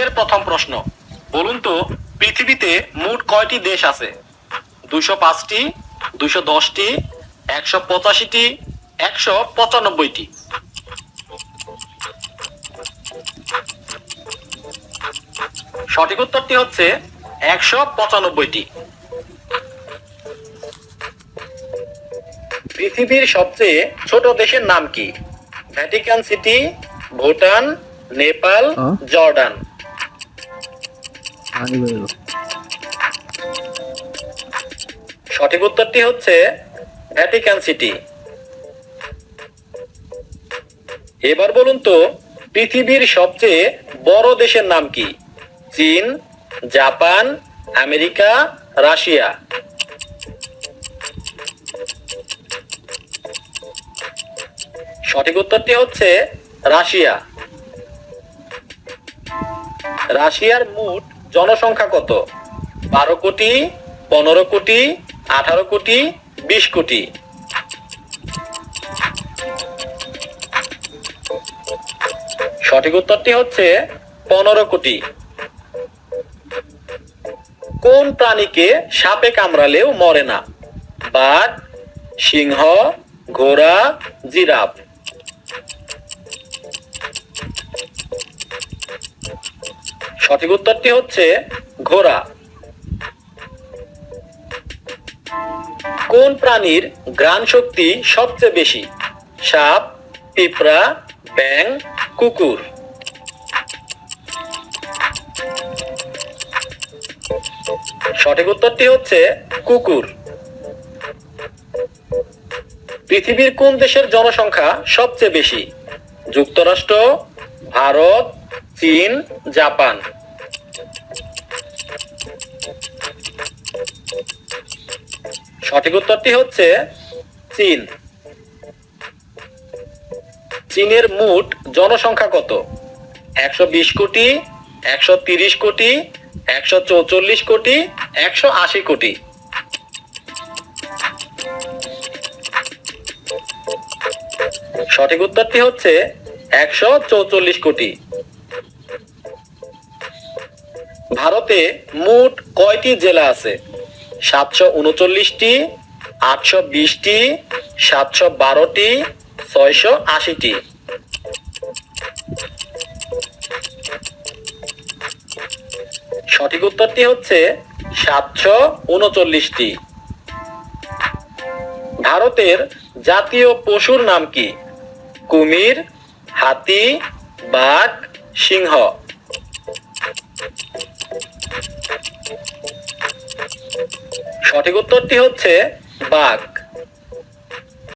আজকের প্রথম প্রশ্ন। বলুন তো পৃথিবীতে মোট কয়টি দেশ আছে? দুশো পাঁচটি দুশো দশটি একশো পঁচাশিটি একশো পঁচানব্বইটি। সঠিক উত্তরটি হচ্ছে একশো পঁচানব্বইটি। পৃথিবীর সবচেয়ে ছোট দেশের নাম কি? Vatican City Bhutan Nepal? Jordan. সঠিক উত্তরটি হচ্ছে ভ্যাটিকান সিটি এবার বলুন তো, পৃথিবীর সবচেয়ে বড় দেশের নাম কি? চীন, জাপান, আমেরিকা, রাশিয়া। সঠিক উত্তরটি হচ্ছে রাশিয়া। রাশিয়ার মোট জনসংখ্যা কত? বারো কোটি, পনেরো কোটি, আঠারো কোটি, বিশ কোটি। সঠিক উত্তরটি হচ্ছে পনেরো কোটি। কোন প্রাণীকে সাপে কামড়ালেও মরে না? বাঘ, সিংহ, ঘোড়া, জিরাফ। সঠিক উত্তরটি হচ্ছে ঘোড়া। কোন প্রাণীর ঘ্রাণ শক্তি সবচেয়ে বেশি? সাপ, পিঁপড়া ব্যাং কুকুর। সঠিক উত্তরটি হচ্ছে কুকুর। পৃথিবীর কোন দেশের জনসংখ্যা সবচেয়ে বেশি? যুক্তরাষ্ট্র, ভারত, চীন, জাপান। সঠিক উত্তরটি হচ্ছে চীন। চীনের মোট জনসংখ্যা কত? একশো বিশ কোটি, একশো তিরিশ কোটি, একশো চৌচল্লিশ কোটি, একশো আশি কোটি। সঠিক উত্তরটি হচ্ছে একশো চৌচল্লিশ কোটি। ভারতে মোট কয়টি জেলা আছে? সাতশো উনচল্লিশটি, আটশো বিশটি, সাতশো বারোটি, ছয়শো আশিটি। সঠিক উত্তরটি হচ্ছে সাতশো উনচল্লিশটি। ভারতের জাতীয় পশুর নাম কি? কুমির, হাতি, বাঘ, সিংহ। সঠিক উত্তরটি হচ্ছে বাঘ।